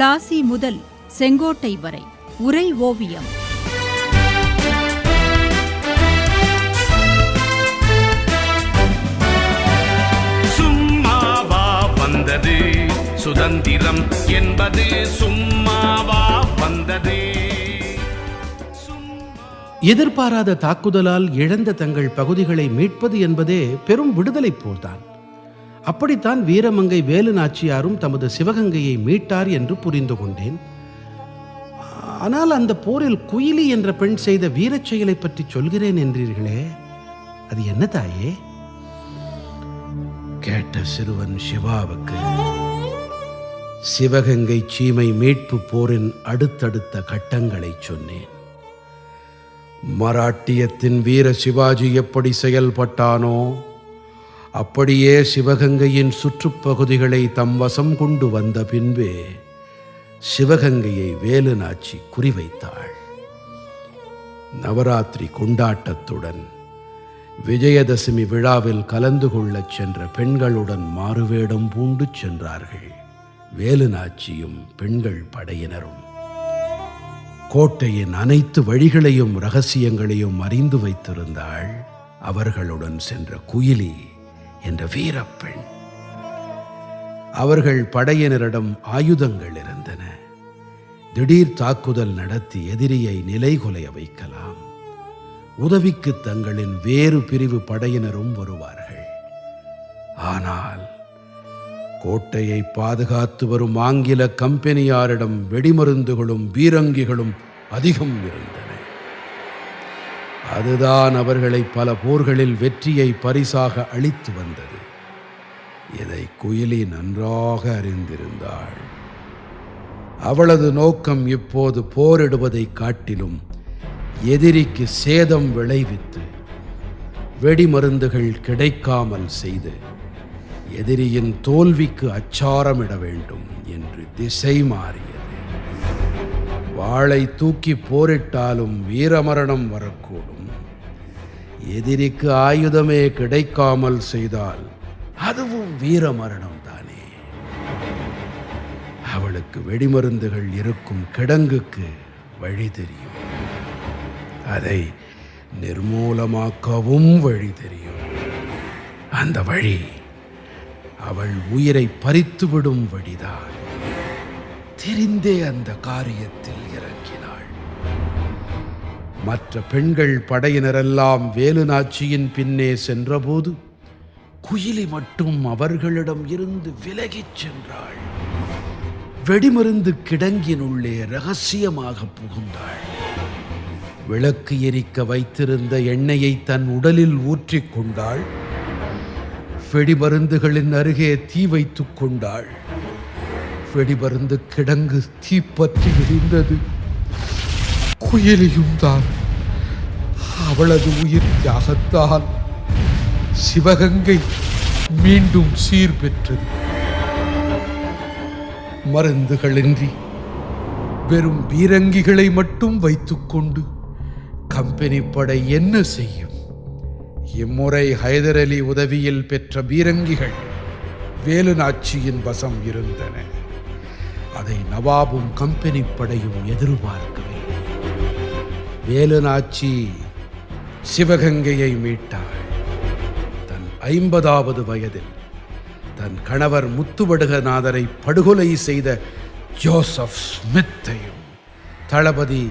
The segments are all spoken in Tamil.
பிளாசி முதல் செங்கோட்டை வரை உரை ஓவியம். சும்மாவா வந்தது. சுதந்திரம் என்பது சும்மாவா வந்தது. எதிர்பாராத தாக்குதலால் இழந்த தங்கள் பகுதிகளை மீட்பது என்பதே பெரும் விடுதலை போர்தான். அப்படித்தான் வீரமங்கை வேலு நாச்சியாரும் தமது சிவகங்கையை மீட்டார் என்று புரிந்து கொண்டேன். ஆனால் அந்த போரில் குயிலி என்ற பெண் செய்த வீரச் செயலை பற்றி சொல்கிறேன் என்றீர்களே அது என்ன தாயே? கேட்ட சிறுவன் சிவாவுக்கு சிவகங்கை சீமை மீட்பு போரின் அடுத்தடுத்த கட்டங்களை சொன்னேன். மராட்டியத்தின் வீர சிவாஜி எப்படி செயல்பட்டானோ அப்படியே சிவகங்கையின் சுற்றுப்பகுதிகளை தம் வசம் கொண்டு வந்த பின்பே சிவகங்கையை வேலுநாச்சி குறிவைத்தாள். நவராத்திரி கொண்டாட்டத்துடன் விஜயதசமி விழாவில் கலந்து கொள்ளச் சென்ற பெண்களுடன் மாறுவேடம் பூண்டு சென்றார்கள். வேலுநாச்சியும் பெண்கள் படையினரும். கோட்டையின் அனைத்து வழிகளையும் ரகசியங்களையும் அறிந்து வைத்திருந்தாள். அவர்களுடன் சென்ற குயிலி என்ற வீரப்பெண். அவர்கள் படையினரிடம் ஆயுதங்கள் இருந்தன. திடீர் தாக்குதல் நடத்தி எதிரியை நிலைகுலைய வைக்கலாம். உதவிக்கு தங்களின் வேறு பிரிவு படையினரும் வருவார்கள். ஆனால் கோட்டையை பாதுகாத்து வரும் ஆங்கில கம்பெனியாரிடம் வெடிமருந்துகளும் பீரங்கிகளும் அதிகம் இருந்தன. அதுதான் அவர்களை பல போர்களில் வெற்றியை பரிசாக அளித்து வந்தது. இதை குயிலி நன்றாக அறிந்திருந்தாள். அவளது நோக்கம் இப்போது போரிடுவதைக் காட்டிலும் எதிரிக்கு சேதம் விளைவித்து வெடிமருந்துகள் கிடைக்காமல் செய்து எதிரியின் தோல்விக்கு அச்சாரமிட வேண்டும் என்று திசை மாறியது. வாளை தூக்கி போரிட்டாலும் வீரமரணம் வரக்கூடும். எதிரிக்கு ஆயுதமே கிடைக்காமல் செய்தால் அதுவும் வீரமரணம் தானே. அவளுக்கு வெடிமருந்துகள் இருக்கும் கிடங்குக்கு வழி தெரியும். அதை நிர்மூலமாக்கவும் வழி தெரியும். அந்த வழி அவள் உயிரை பறித்துவிடும் வழிதான். தெரிந்தே அந்த காரியத்தில் இறங்கினாள். மற்ற பெண்கள் படையினரெல்லாம் வேலுநாச்சியின் பின்னே சென்றபோது குயிலி மட்டும் அவர்களிடம் இருந்து விலகிச் சென்றாள். வெடிமருந்து கிடங்கினுள்ளே ரகசியமாக புகுந்தாள். விளக்கு எரிக்க வைத்திருந்த எண்ணெயை தன் உடலில் ஊற்றிக்கொண்டாள் வெடிமருந்துகளின் அருகே தீ வைத்துக் கொண்டாள். வெடிமருந்து கிடங்கு தீப்பற்றி எரிந்தது குயிலியும் தான். அவளது உயிர் தியாகத்தால் சிவகங்கை மீண்டும் சீர் பெற்றது. மருந்துகளின்றி வெறும் பீரங்கிகளை மட்டும் வைத்துக்கொண்டு கம்பெனி படை என்ன செய்யும்? இம்முறை ஹைதர் அலி உதவியில் பெற்ற பீரங்கிகள் வேலுநாச்சியின் வசம் இருந்தன. அதை நவாபும் கம்பெனி படையும் எதிர்பார்க்கவில்லை வேலுநாச்சி சிவகங்கையை மீட்டாள். தன் ஐம்பதாவது வயதில் தன் கணவர் முத்துவடுகநாதரை படுகொலை செய்த ஜோசப் ஸ்மித்தையும் தளபதி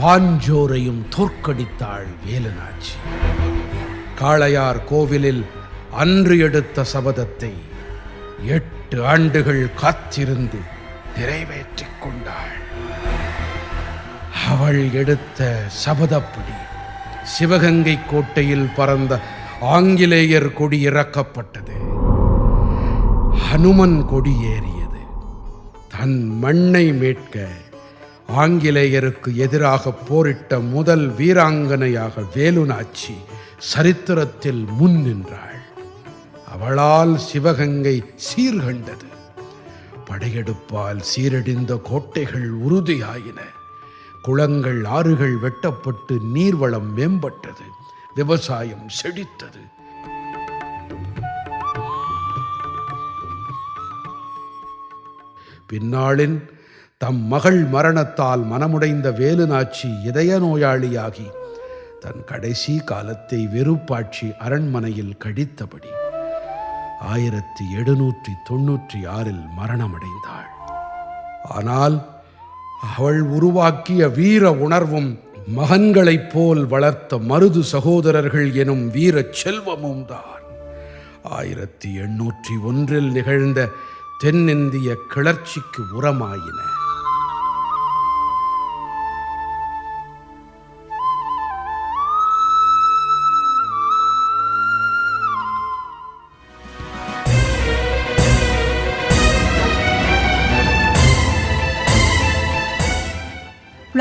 பாஞ்சோரையும் தோற்கடித்தாள் வேலுநாச்சி. காளையார் கோவிலில் அன்று எடுத்த சபதத்தை எட்டு ஆண்டுகள் காத்திருந்து நிறைவேற்றிக் கொண்டாள். அவள் எடுத்த சபதப்படி சிவகங்கை கோட்டையில் பறந்த ஆங்கிலேயர் கொடி இறக்கப்பட்டது. ஹனுமன் கொடி ஏறியது. தன் மண்ணை மீட்க ஆங்கிலேயருக்கு எதிராக போரிட்ட முதல் வீராங்கனையாக வேலுநாச்சி சரித்திரத்தில் முன் நின்றாள். அவளால் சிவகங்கை சீர்கண்டது. படையெடுப்பால் சீரடிந்த கோட்டைகள் உறுதியாயின. குளங்கள் ஆறுகள் வெட்டப்பட்டு நீர்வளம் மேம்பட்டது. விவசாயம் செழித்தது. பின்னாளின் தம் மகள் மரணத்தால் மனமுடைந்த வேலுநாச்சி இதய நோயாளியாகி தன் கடைசி காலத்தை வெறுப்பாட்சி அரண்மனையில் கழித்தபடி ஆயிரத்தி எழுநூற்றி தொன்னூற்றி ஆறில் மரணமடைந்தாள். ஆனால் அவள் உருவாக்கிய வீர உணர்வும் மகன்களைப் போல் வளர்த்த மருது சகோதரர்கள் எனும் வீரச் செல்வமும் தான். ஆயிரத்தி எண்ணூற்றி ஒன்றில் நிகழ்ந்த தென்னிந்திய கிளர்ச்சிக்கு உரமாயின.